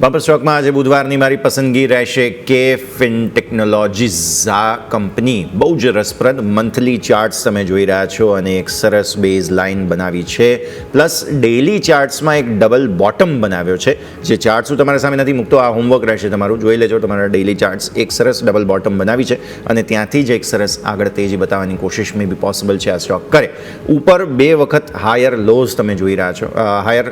Bumper સ્ટોકમાં આજે બુધવારની મારી પસંદગી રહેશે કે ફિન ટેકનોલોજીઝ આ કંપની. બહુ જ રસપ્રદ મંથલી ચાર્ટ્સ તમે જોઈ રહ્યા છો અને એક સરસ બેઝ લાઇન બનાવી છે. પ્લસ ડેઇલી ચાર્ટ્સમાં એક ડબલ બોટમ બનાવ્યો છે. જે ચાર્ટ્સ હું તમારા સામે નથી મૂકતો, આ હોમવર્ક રહેશે તમારું. જોઈ લેજો, તમારા ડેઇલી ચાર્ટ્સ એક સરસ ડબલ બોટમ બનાવી છે અને ત્યાંથી જ એક સરસ આગળ તેજી બતાવવાની કોશિશ મે બી પોસિબલ છે આ સ્ટોક કરે. ઉપર બે વખત હાયર લોઝ તમે જોઈ રહ્યા છો. હાયર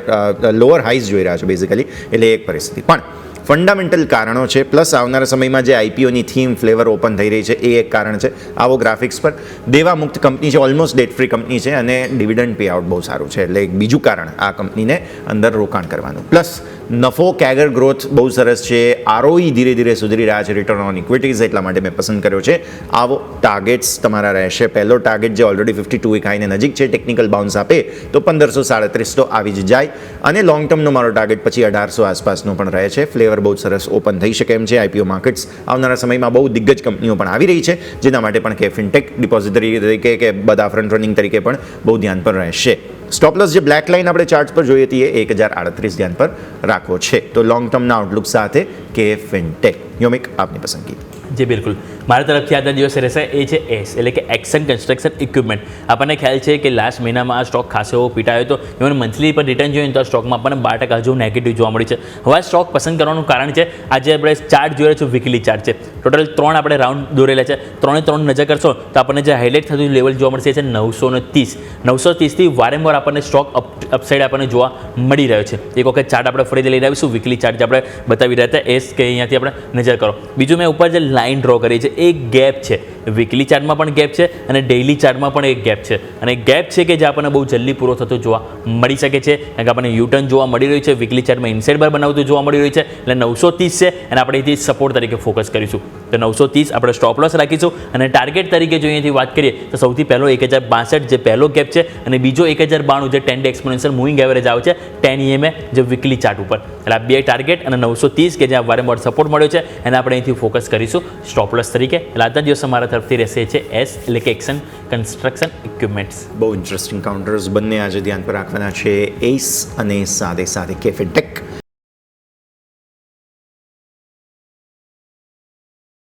લોઅર હાઈઝ જોઈ રહ્યા છો બેઝિકલી એટલે એક પરિસ્થિતિ. પણ ફંડામેન્ટલ કારણો છે, પ્લસ આવનારા સમયમાં જે આઈપીઓની થીમ ફ્લેવર ઓપન થઈ રહી છે, એ એક કારણ છે. આવો ગ્રાફિક્સ પર દેવા મુક્ત કંપની છે, ઓલમોસ્ટ ડેટ ફ્રી કંપની છે અને ડિવિડન્ડ પે આઉટ બહુ સારું છે. એટલે એક બીજું કારણ આ કંપનીને અંદર રોકાણ કરવાનું. પ્લસ નફો, કેગર ગ્રોથ બહુ સરસ છે. આરઓઈ ધીરે ધીરે સુધરી રહ્યા છે રિટર્ન ઓન ઇક્વિટીઝ એટલા માટે મેં પસંદ કર્યો છે. આવો ટાર્ગેટ્સ તમારા રહેશે. પહેલો ટાર્ગેટ જે ઓલરેડી ફિફ્ટી ટુ એકાઈને નજીક છે ટેકનિકલ બાઉન્સ આપે તો પંદરસો સાડત્રીસ તો આવી જ જાય. અને લોંગ ટર્મનો મારો ટાર્ગેટ પછી અઢારસો આસપાસનો પણ રહે છે. ફ્લેવર બહુ સરસ ઓપન થઈ શકે એમ છે આઈપીઓ માર્કેટ્સ. આવનારા સમયમાં બહુ દિગ્ગજ કંપનીઓ પણ આવી રહી છે, જેના માટે પણ કે ફિનટેક ડિપોઝિટરી તરીકે કે બધા ફ્રન્ટ રનિંગ તરીકે પણ બહુ ધ્યાન પર રહેશે. સ્ટોપલસ જે બ્લેક લાઇન આપણે ચાર્ટ પર જોઈએ હતી એ એક હજાર આડત્રીસ ધ્યાન પર રાખવો છે. તો લોંગ ટર્મના આઉટલુક સાથે કે ફિનટેક યોમિક આપની પસંદગી. જી, બિલકુલ. મારા તરફથી આજના દિવસે રહેશે એ છે એસ એટલે કે એક્શન કન્સ્ટ્રક્શન ઇક્વિપમેન્ટ આપણને ખ્યાલ છે કે લાસ્ટ મહિનામાં આ સ્ટોક ખાસો એવો પીટાયો હતો. ઇવન મંથલી પર રિટર્ન જોઈએ તો આ સ્ટોકમાં આપણને બાર ટકા હજુ નેગેટિવ જોવા મળી છે. હવે આ સ્ટોક પસંદ કરવાનું કારણ છે, આજે આપણે ચાર્ટ રહ્યા છું વીકલી ચાર્ટ છે. ટોટલ ત્રણ આપણે રાઉન્ડ દોરેલા છે. ત્રણે ત્રણ નજર કરશો તો આપણને જે હાઇલાઇટ થતું લેવલ જોવા મળશે, એ છે નવસો ને ત્રીસ. નવસો ત્રીસથી વારંવાર આપણને સ્ટોક અપ અપસાઇડ આપણને જોવા મળી રહ્યો છે. એક વખત ચાર્ટ આપણે ફરીથી લઈને આવીશું વીકલી ચાર્ટ આપણે બતાવી રહ્યા હતા. એસ કે અહીંયાથી આપણે નજર કરો. બીજું મેં ઉપર જે લાઇન ડ્રો કરી છે એ ગેપ છે. વીકલી ચાર્ટમાં પણ ગેપ છે અને ડેઇલી ચાર્ટમાં પણ એક ગેપ છે. અને ગેપ છે કે જે આપણને બહુ જલ્દી પૂરો થતો જોવા મળી શકે છે. કારણ કે આપણને યુટર્ન જોવા મળી રહ્યું છે. વીકલી ચાર્ટમાં ઇનસાઇડ બાર બનાવતું જોવા મળી રહ્યું છે. એટલે નવસો ત્રીસ છે અને આપણે એથી સપોર્ટ તરીકે ફોકસ કરીશું. તો નવસો ત્રીસ આપણે સ્ટોપ લોસ રાખીશું. અને ટાર્ગેટ તરીકે જો અહીંયાથી વાત કરીએ, તો સૌથી પહેલો એક હજાર બાસઠ જે પહેલો ગેપ છે અને બીજો એક હજાર બાણું જે ten day exponential moving average આવે છે ટેન ઈએમએ જે વીકલી ચાર્ટ ઉપર. એટલે આ બે ટાર્ગેટ અને નવસો ત્રીસ કે જ્યાં વારંવાર સપોર્ટ મળ્યો છે, એને આપણે અહીંથી ફોકસ કરીશું સ્ટોપ લોસ તરીકે. એટલે આજના દિવસ મારા તરફથી રહેશે છે એસ એટલે કે એક્શન કન્સ્ટ્રક્શન ઇક્વિપમેન્ટ્સ બહુ ઇન્ટરેસ્ટિંગ કાઉન્ટર્સ બંને આજે ધ્યાન પર રાખવાના છે. એસ અને સાથે સાથે કેફેટેક